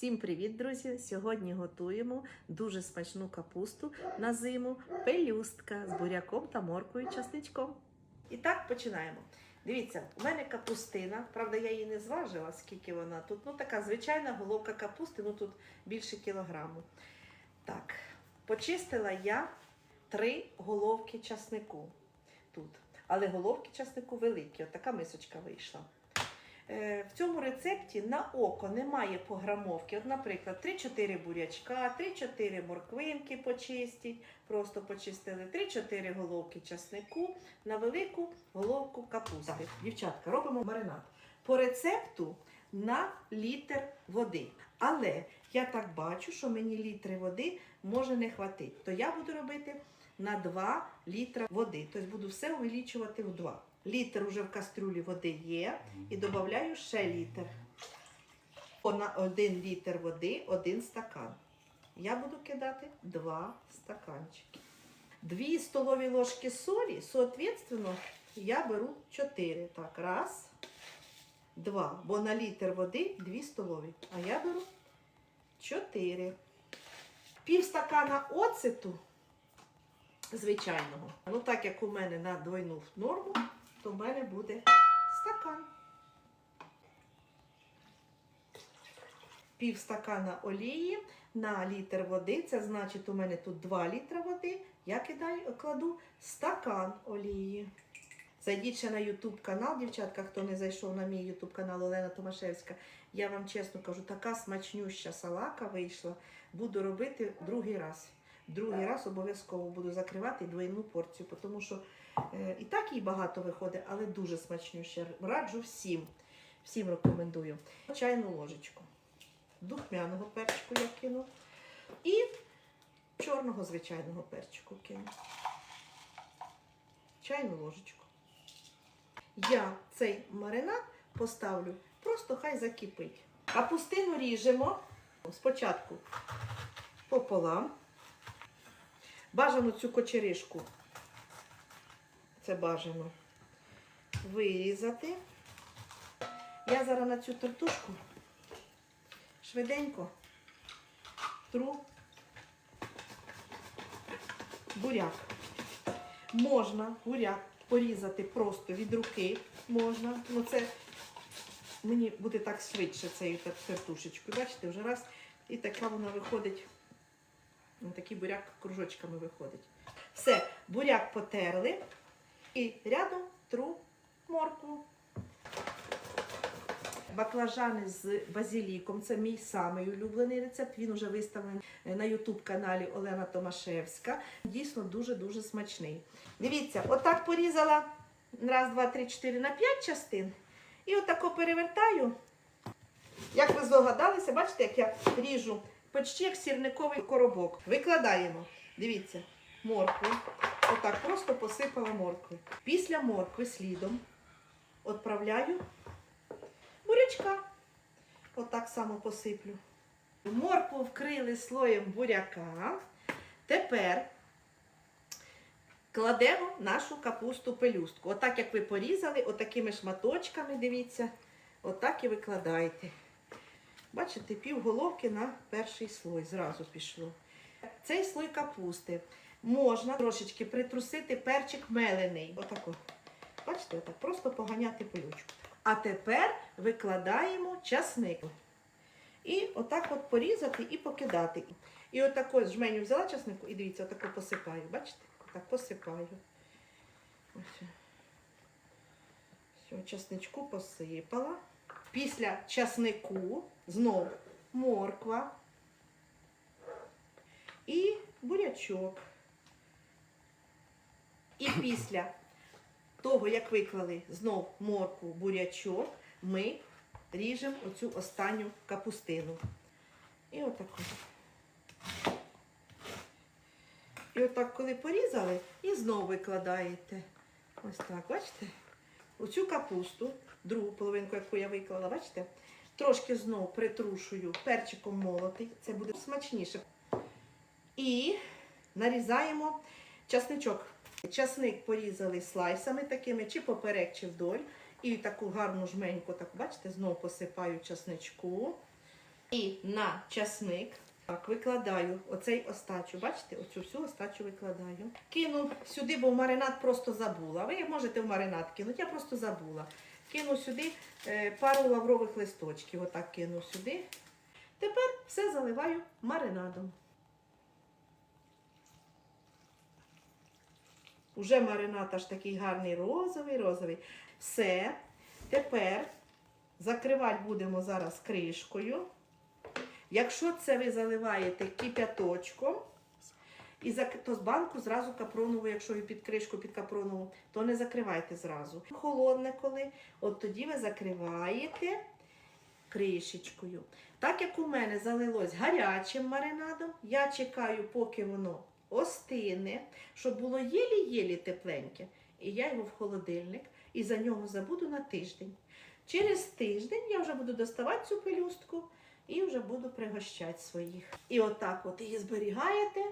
Всім привіт, друзі! Сьогодні готуємо дуже смачну капусту на зиму пелюстка з буряком та морквою і часничком. І так починаємо. Дивіться, у мене капустина, правда, я її не зважила, скільки вона тут. Ну, така звичайна головка капусти, ну тут більше кілограму. Так, почистила я три головки часнику тут. Але головки часнику великі, от така мисочка вийшла. Е, В цьому рецепті на око немає пограмовки. От, наприклад, 3-4 бурячка, 3-4 морквинки почистіть, просто почистили, 3-4 головки часнику на велику головку капусти. Дівчатка, робимо маринад. По рецепту на літр води. Але я так бачу, що мені літри води може не хватити. То я буду робити на 2 літра води. Тобто буду все увеличувати в 2. Літр уже в кастрюлі води є і додаю ще літр. На 1 літр води один стакан. Я буду кидати 2 стаканчики. 2 столові ложки солі, соответственно, я беру 4. Так, раз, два. Бо на літр води 2 столові. А я беру 4. Пів стакана оцету звичайного. Ну, так як у мене на двойну норму, то в мене буде стакан. Пів стакана олії на літр води. Це значить, у мене тут 2 літра води. Я кидаю, кладу стакан олії. Зайдіть ще на YouTube канал, дівчатка, хто не зайшов на мій YouTube канал Олена Томашевська. Я вам чесно кажу, така смачнюща салака вийшла. Буду робити другий раз. Другий раз обов'язково буду закривати двойну порцію, тому що е, і так їй багато виходить, але дуже смачнюще. Раджу всім. Всім рекомендую. Чайну ложечку. Духмяного перчику я кину. І чорного звичайного перчику кину. Чайну ложечку. Я цей маринад поставлю, просто хай закипить. Капустину ріжемо спочатку пополам. Бажано цю кочеришку, це бажано вирізати. Я зараз на цю тертушку швиденько тру буряк. Можна буряк порізати просто від руки. Можна. Ну це мені буде так швидше цією тертушечкою. Бачите, вже раз і така вона виходить. Ось Такий буряк кружочками виходить. Все, буряк потерли і рядом тру моркву. Баклажани з базиліком це мій самий улюблений рецепт. Він вже виставлений на YouTube каналі Олена Томашевська. Дійсно дуже-дуже смачний. Дивіться, отак порізала раз, два, три, чотири на п'ять частин. І отако перевертаю. Як ви здогадалися, бачите, як я ріжу почти як сірниковий коробок. Викладаємо. Дивіться, моркву. Отак просто посипала моркви. Після моркви слідом відправляю бурячка. Отак само посиплю. Моркву вкрили слоєм буряка. Тепер кладемо нашу капусту пелюстку. Отак, як ви порізали, отакими шматочками, дивіться, отак і викладаєте. Бачите, пів головки на перший слой зразу пішло. Цей слой капусти можна трошечки притрусити перчик мелений. Отако. Бачите, отак, просто поганяти пилючку. А тепер викладаємо часник. І отак от порізати і покидати. І отако жменю взяла часнику і дивіться, отако посипаю. Бачите? Отак посипаю. Ось. Все, часничку посипала. Після часнику знов морква і бурячок. І після того, як виклали знов моркву, бурячок, ми ріжемо оцю останню капустину. І отаку. І отак, коли порізали, і знов викладаєте. Ось так, бачите? Оцю капусту, другу половинку, яку я виклала, бачите? Трошки знов притрушую перчиком молотий, це буде смачніше. І нарізаємо часничок. Часник порізали слайсами такими, чи поперек, чи вдоль. І таку гарну жменьку, так, бачите, знову посипаю часничку. І на часник так, викладаю оцей остачу. Бачите, оцю всю остачу викладаю. Кину сюди, бо в маринад просто забула. Ви можете в маринад кинути, я просто забула. Кину сюди е, пару лаврових листочків. Отак кину сюди. Тепер все заливаю маринадом. Уже маринад аж такий гарний розовий, розовий. Все. Тепер закривати будемо зараз кришкою. Якщо це ви заливаєте кип'яточком, і то з банку зразу капронову, якщо ви під кришку під капронову, то не закривайте зразу. Холодне коли, от тоді ви закриваєте кришечкою. Так як у мене залилось гарячим маринадом, я чекаю, поки воно остине, щоб було єлі-єлі тепленьке. І я його в холодильник і за нього забуду на тиждень. Через тиждень я вже буду доставати цю пелюстку і вже буду пригощати своїх. І отак от її зберігаєте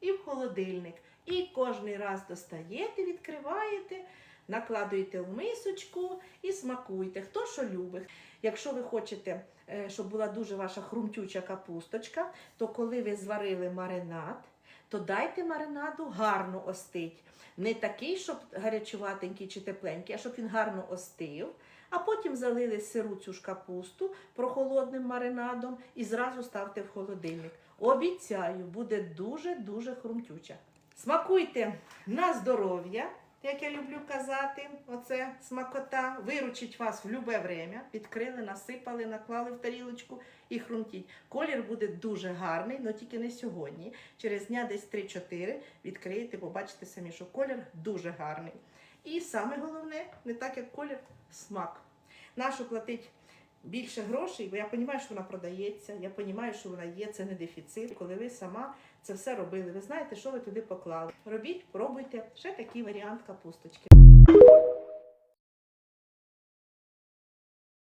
і в холодильник. І кожний раз достаєте, відкриваєте, накладуєте в мисочку і смакуйте. Хто що любить. Якщо ви хочете, е, щоб була дуже ваша хрумтюча капусточка, то коли ви зварили маринад, то дайте маринаду гарно остить. Не такий, щоб гарячуватенький чи тепленький, а щоб він гарно остив. А потім залили сиру цю ж капусту прохолодним маринадом і зразу ставте в холодильник. Обіцяю, буде дуже-дуже хрумтюча. Смакуйте на здоров'я, як я люблю казати, оце смакота. Виручить вас в любе время. Відкрили, насипали, наклали в тарілочку і хрумтіть. Колір буде дуже гарний, але тільки не сьогодні. Через дня десь 3-4 відкриєте, побачите самі, що колір дуже гарний. І саме головне, не так як колір, смак. Нашу платить більше грошей, бо я розумію, що вона продається, я розумію, що вона є, це не дефіцит. Коли ви сама це все робили, ви знаєте, що ви туди поклали. Робіть, пробуйте. Ще такий варіант капусточки.